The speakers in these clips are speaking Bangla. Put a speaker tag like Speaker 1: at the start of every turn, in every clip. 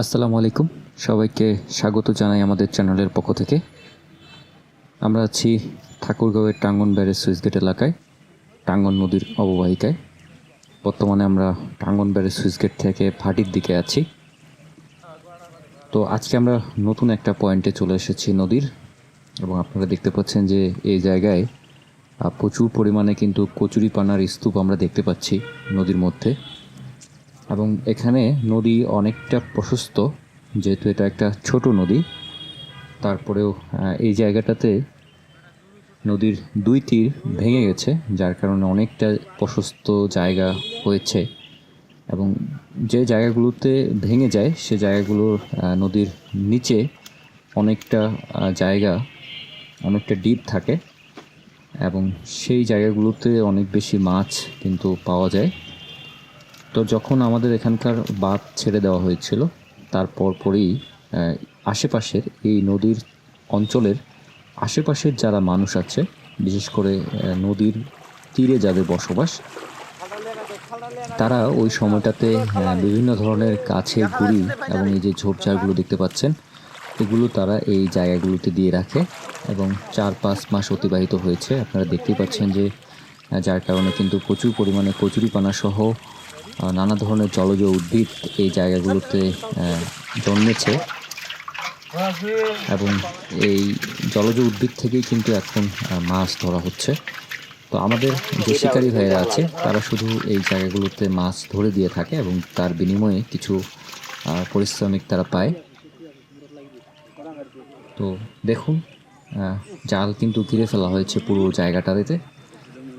Speaker 1: আসসালামু আলাইকুম। সবাইকে স্বাগত জানাই আমাদের চ্যানেলের পক্ষ থেকে। আমরা আছি ঠাকুরগাঁওয়ের টাঙ্গন ব্যারেজ সুইচগেট এলাকায়, টাঙ্গন নদীর অববাহিকায়। বর্তমানে আমরা টাঙ্গন ব্যারেজ সুইচগেট থেকে ভাটির দিকে আছি। তো আজকে আমরা নতুন একটা পয়েন্টে চলে এসেছি নদীর এবং আপনারা দেখতে পাচ্ছেন যে এই জায়গায় প্রচুর পরিমাণে কিন্তু কচুরিপানার স্তূপ আমরা দেখতে পাচ্ছি নদীর মধ্যে। এবং এখানে নদী অনেকটা প্রশস্ত, যেহেতু এটা একটা ছোট নদী। তারপরেও এই জায়গাটাতে নদীর দুই তীর ভেঙে গেছে, যার কারণে অনেকটা প্রশস্ত জায়গা হয়েছে। এবং যে জায়গাগুলোতে ভেঙে যায়, সে জায়গাগুলোর নদীর নিচে অনেকটা জায়গা, অনেকটা ডিপ থাকে। এবং সেই জায়গাগুলোতে অনেক বেশি মাছ কিন্তু পাওয়া যায়। তো যখন আমাদের এখানকার বাঁধ ছেড়ে দেওয়া হয়েছিল, তারপর পরেই আশেপাশের এই নদীর অঞ্চলের আশেপাশের যারা মানুষ আছে, বিশেষ করে নদীর তীরে যাদের বসবাস, তারা ওই সময়টাতে বিভিন্ন ধরনের গাছের গুড়ি এবং এই যে ঝোপঝাড়গুলো দেখতে পাচ্ছেন, এগুলো তারা এই জায়গাগুলোতে দিয়ে রাখে এবং চার পাঁচ মাস অতিবাহিত হয়েছে। আপনারা দেখতেই পাচ্ছেন যে যার কারণে কিন্তু প্রচুর পরিমাণে কচুরিপানা সহ নানা ধরনের জলজ উদ্ভিদ এই জায়গাগুলোতে জন্মেছে। এবং এই জলজ উদ্ভিদ থেকেই কিন্তু এখন মাছ ধরা হচ্ছে। তো আমাদের যে শিকারী ভাইয়েরা আছে, তারা শুধু এই জায়গাগুলোতে মাছ ধরে দিয়ে থাকে এবং তার বিনিময়ে কিছু পারিশ্রমিক তারা পায়। তো দেখুন জাল কিন্তু ঘিরে ফেলা হয়েছে পুরো জায়গাটাতে।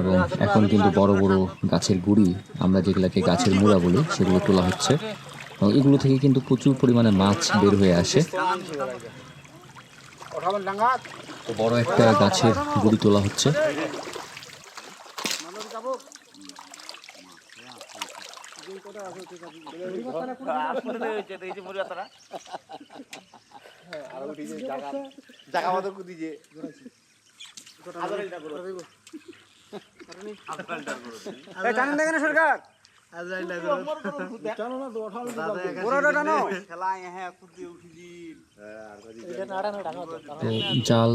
Speaker 1: এবং এখন কিন্তু বড় বড় গাছের গুড়ি, আমরা যেগুলোকে গাছের মুড়া বলি, সেগুলো তোলা হচ্ছে। এবং এগুলো থেকে কিন্তু প্রচুর পরিমাণে মাছ বের হয়ে আসে। বড় একটা গাছের গুড়ি তোলা হচ্ছে।
Speaker 2: জায়গা মতো কুদি যে
Speaker 1: জাল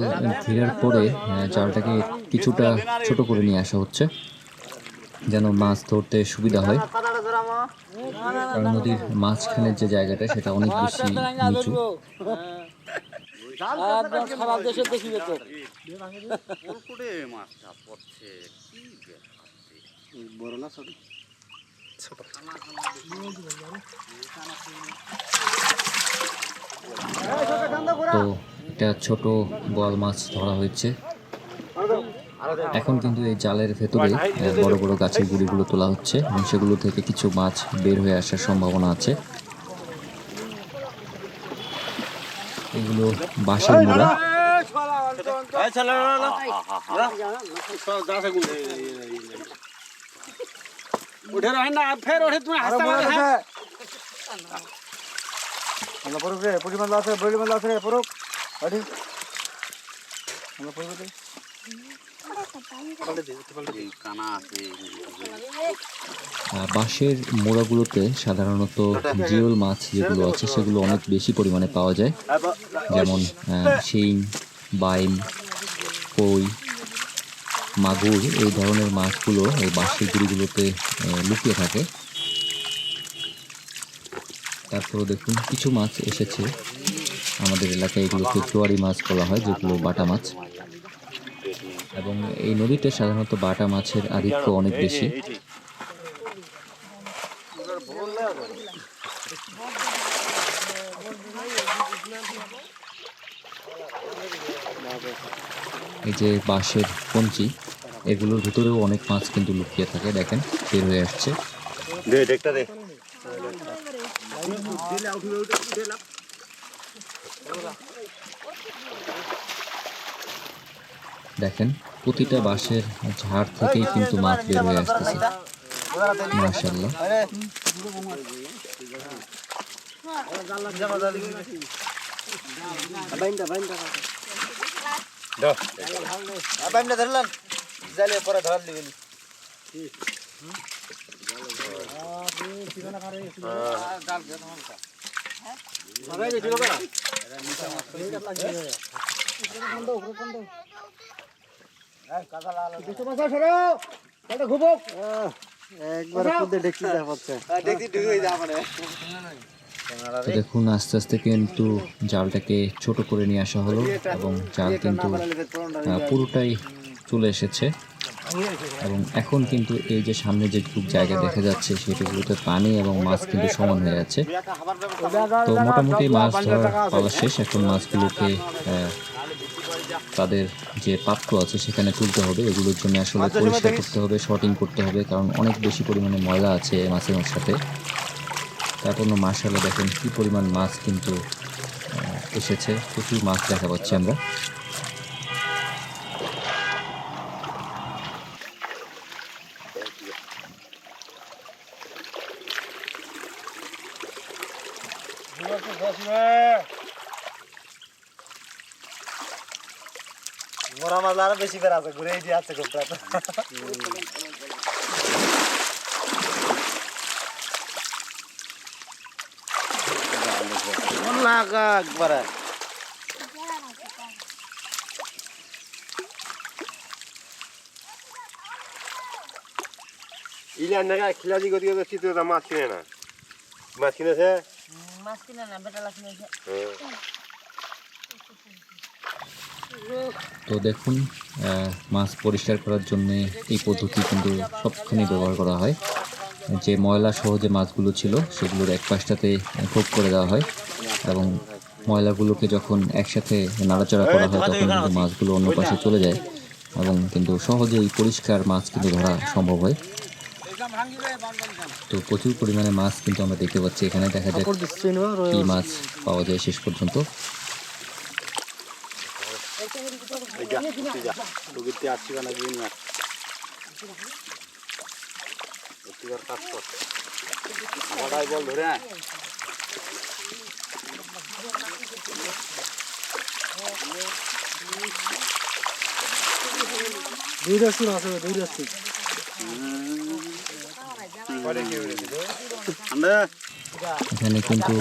Speaker 1: ঘিরার পরে জালটাকে কিছুটা ছোট করে নিয়ে আসা হচ্ছে, যেন মাছ ধরতে সুবিধা হয়। কারণ নদীর মাঝখানের যে জায়গাটা, সেটা অনেক বেশি নিচু।
Speaker 3: সারা দেশে দেখিবে তো
Speaker 2: পুরকুটে মাছটা পড়ছে কি বড় না ছোট।
Speaker 1: তো এটা ছোট বোয়াল মাছ ধরা হয়েছে। এখন কিন্তু এই জালের ভেতরে বড় বড় গাছের গুড়িগুলো তোলা হচ্ছে এবং সেগুলো থেকে কিছু মাছ বের হয়ে আসার সম্ভাবনা আছে। এগুলো বাঁশের মোড়া
Speaker 3: উঠে রহেন না ফের ওঠে তুমি হাসতে হ্যাঁ
Speaker 4: আমরা পড়ুক রে পুরি মাছ আছে বড়ি মাল আছে পড়ুক আমরা পড়ুক রে
Speaker 2: এই কানা আছে
Speaker 1: আহ, বাঁশের মোড়াগুলোতে সাধারণত জিওল মাছ যেগুলো আছে সেগুলো অনেক বেশি পরিমাণে পাওয়া যায়। যেমন আহ, শিং বাইম কই মাগুর এই ধরনের মাছগুলো এই বাঁশের গুড়িগুলোতে লুকিয়ে থাকে। তারপরে দেখুন কিছু মাছ এসেছে। আমাদের এলাকায় এগুলোকে জোয়ারি মাছ বলা হয় যেগুলো বাটা মাছ। এবং এই নদীতে সাধারণত বাটা মাছের আধিক্য অনেক বেশি। এই যে। বাঁশের কঞ্চি এগুলোর ভিতরেও অনেক মাছ কিন্তু লুকিয়ে থাকে দেখেন বের হয়ে আসছে
Speaker 2: দেখটা দে
Speaker 1: দেখেন প্রতিটা বাঁশের ঝাড় থেকেই কিন্তু মাছ বের হয়ে আসতেছে।
Speaker 4: বাইমটা ধরলাম
Speaker 1: দেখুন আস্তে আস্তে কিন্তু জালটাকে ছোট করে নিয়ে আসা হলো এবং জাল কিন্তু পুরোটাই চলে এসেছে। এবং এখন কিন্তু এই যে সামনে যেটুকু জায়গা দেখা যাচ্ছে সেটুকুতে পানি এবং মাছ কিন্তু সমান হয়ে যাচ্ছে তো মোটামুটি মাছ ধরার পাওয়া শেষ। এখন মাছগুলোকে তাদের যে পাত্র আছে সেখানে তুলতে হবে। এগুলোর জন্য আসলে পরিষ্কার করতে হবে শর্টিং করতে হবে কারণ অনেক বেশি পরিমাণে ময়লা আছে মাছের সাথে তারপর মাসালা দেখেন কি পরিমাণ মাছ কিন্তু এসেছে। প্রচুর মাছ দেখা পাচ্ছি আমরা।
Speaker 4: মোরা মাছ আরও বেশি বের আছে ঘুরে দিয়ে আছে খুব লাগা একবারে।
Speaker 2: ইলা নাগা খিলাজি গতি গতি চিত্র মাছ কিনে না। মাছ কিনেছে?
Speaker 5: মাছ কিনে না বেটা নিয়েছে
Speaker 1: তো দেখুন মাছ পরিষ্কার করার জন্য এই পদ্ধতি কিন্তু সবখানে ব্যবহার করা হয়। যে ময়লা সহ যে মাছগুলো ছিল সেগুলোর এক পাশটাতে ভোগ করে দেওয়া হয় এবং ময়লাগুলোকে যখন একসাথে নাড়াচাড়া করা হয় তখন কিন্তু মাছগুলো অন্য পাশে চলে যায় এবং কিন্তু সহজেই পরিষ্কার মাছ কিন্তু ধরা সম্ভব হয়। তো প্রচুর পরিমাণে মাছ কিন্তু আমরা দেখতে পাচ্ছি এখানে। দেখা যায় কি মাছ পাওয়া যায় শেষ পর্যন্ত।
Speaker 4: দুই রাস্তি আছে দুই রাস্তি।
Speaker 1: এখানে কিন্তু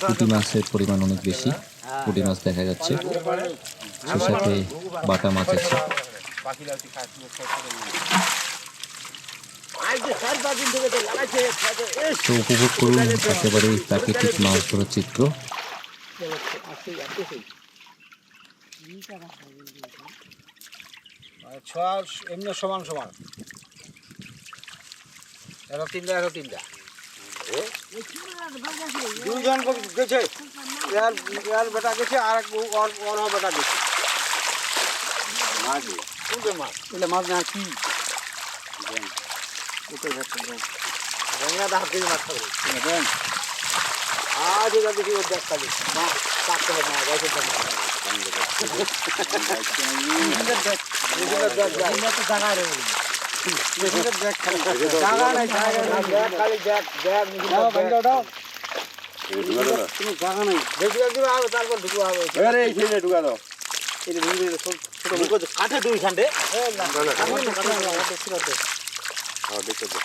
Speaker 1: পুঁটি মাছের পরিমাণ অনেক বেশি। পুঁটি মাছ দেখা যাচ্ছে। সাথে বাটা মাছ আছে। তো উপভোগ করুন একেবারে প্রাকৃতিক মাছ ধরার চিত্র।
Speaker 3: এমনি সমান সমান। এরা তিনটা এরা তিনটা। দুজন গেছে বেটা গেছে, আর এক ওর বেটা গেছে।
Speaker 2: মাছ
Speaker 3: কোনটা মাছ?
Speaker 4: এলে মাছ না কি?
Speaker 3: রঙা দা হাতে মাছ খাবে। আজ এটা দেখি ওর দেখ খালি। মা কাটতে হবে না দাম জায়গা রে জায়গা নাই হবে তারপর ঢুকু হবে
Speaker 2: ঢুকা দাও।
Speaker 3: এটা মুখ কাঠে দুই খান্ডে
Speaker 2: হ্যাঁ দেখতে দে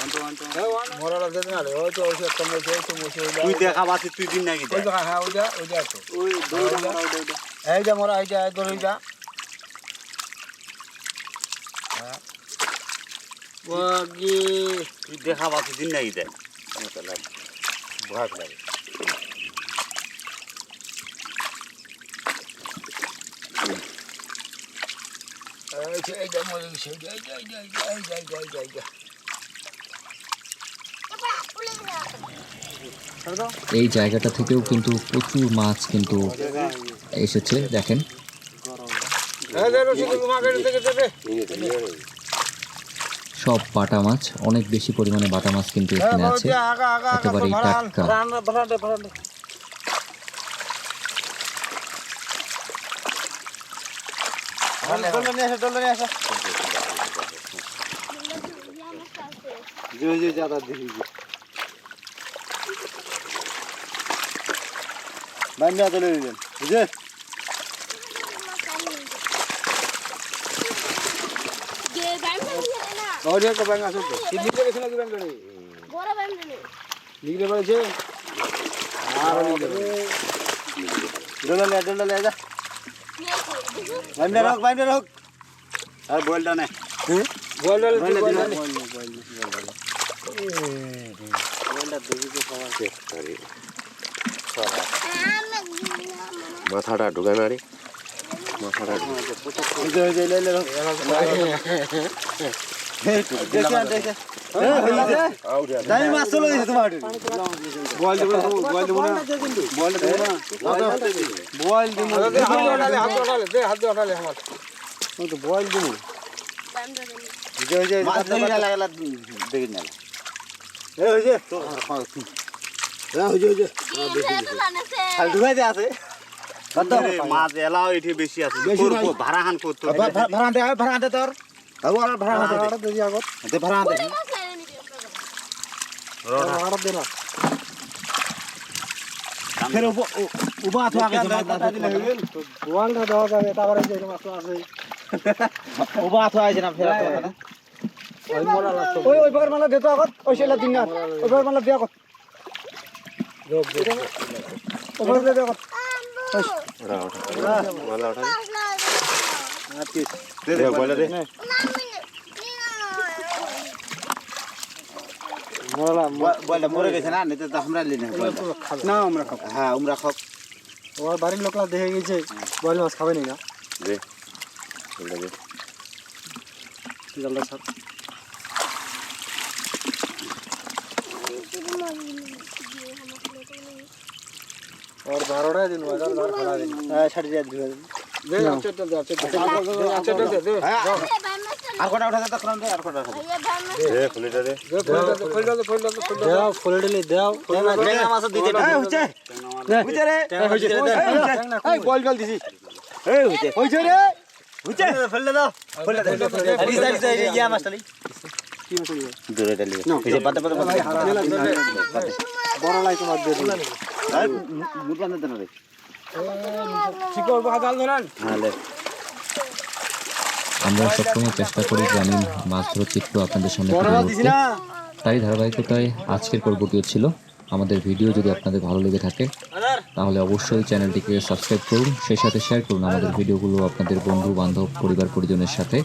Speaker 2: ভাই দেখো ধরে
Speaker 3: মোরালা যেতে না রে ওই তো ওই তো একটা মশে ওই তো মশে ওই
Speaker 2: তুই দেখা পাচ্ছি তুই দিন নাকি
Speaker 3: ওই তো হ্যাঁ ওই যা ওই যা তো
Speaker 2: ওই দৌড়া মারা ওই দৌড়া
Speaker 3: এই যা মোরা এই যা এই ধরে যা ওগি
Speaker 2: তুই দেখা পাচ্ছি দিন নাকি দেখ ভয় লাগে
Speaker 3: এই যে এই যা মরে গেছে এই যা এই যা এই যা এই যা এই যা এই
Speaker 1: জায়গাটা থেকেও কিন্তু প্রচুর মাছ কিন্তু এসেছে দেখেন সব বাটা মাছ অনেক বেশি পরিমাণে বাটা মাছ কিন্তু এখানে আছে
Speaker 3: আগা
Speaker 1: টাটকা
Speaker 2: যে যে যাতা দেখি
Speaker 4: বান্ধা চলে দিলেন বুঝে একটা ব্যাংক আছে তো লিখে গেছে নাকি ব্যাংক লিখলে বলেছে আর ডলে লে ডলে লে যা বান্ধা রাখ বান্ধা রাখ
Speaker 2: আর বলটা না
Speaker 4: বল বল বল
Speaker 2: মাথাটা ঢুকে না রে মাথাটা
Speaker 4: বুঝে বুঝে লে লে রাখ দেখে আন দেখে তাই মাছ চলে গেছে তোমার বল দেব বল দেব না বল দেব না বল দেব হাত ওঠালে দে হাত ওঠালে আমার তো বল দেব বুঝে বুঝে
Speaker 2: মাছ দেখি না লাগলা দেখি না
Speaker 4: এ হইছে এ হইছে হইছে খাল ঢুকাই দে আছে কত
Speaker 2: মাছ এলাও এটি বেশি আছে। ভাড়া হান করতো
Speaker 4: ভাড়া দে ভাড়া দে তোর। ভাড়া দে ভাড়া দে ভাড়া দে। না। ফের উবা তো আগে মাথা দিলে হইল? ওয়ালটা দাও যাবে তারপরে যে মাছ আছে। উবা না? ফের ওই ওই বাগার মালা দে তো আগত। ওই সেলা দিন না। ওই বাগার মালা দে আগত ওই বাগার দে আগত
Speaker 2: বলে দে
Speaker 4: বলে মরে গেছে না নিতে তো আমরা লিনে না আমরা খাব হ্যাঁ আমরা খাব ওর বাড়ির লোকরা দেখে গেছে বলে মাছ খাবে না
Speaker 2: দে বলে দে
Speaker 4: জালটা और धारोड़ा दिन बाजार धार खड़ा दिन हां छड़ दिया दिया दे अच्छा चल दे अच्छा अच्छा चल दे दे
Speaker 2: আর কটা উঠা দে তখন দে আর কটা উঠা দে ফুলিটা দে
Speaker 4: खोल दे खोल दे खोल दे दाओ खोल दे दाओ
Speaker 2: টেঙ্গা মাছ দিতে
Speaker 4: এই হচ্ছে হচ্ছে রে হচ্ছে এই বল গল দিছি এই হচ্ছে হচ্ছে রে হচ্ছে ফেলে দাও ফেলে দে রিসা রিসা ইয়া মাছটা লি কি মাছ লি
Speaker 2: দূরে ডালি এই যে পাতে পাতে পাতে
Speaker 4: বড় লাই তোমার দে
Speaker 2: মুট দেন রে।
Speaker 4: শিকড় বাগাল ধরান
Speaker 2: হ্যাঁ
Speaker 1: আমরা সবসময় চেষ্টা করি গ্রামীণ মাছ ধরার চিত্র আপনাদের সামনে তারই ধারাবাহিকতায় আজকের পর্বটিও ছিল আমাদের ভিডিও যদি আপনাদের ভালো লেগে থাকে তাহলে অবশ্যই চ্যানেলটিকে সাবস্ক্রাইব করুন সেই সাথে শেয়ার করুন আমাদের ভিডিওগুলো আপনাদের বন্ধু বান্ধব পরিবার পরিজনের সাথে।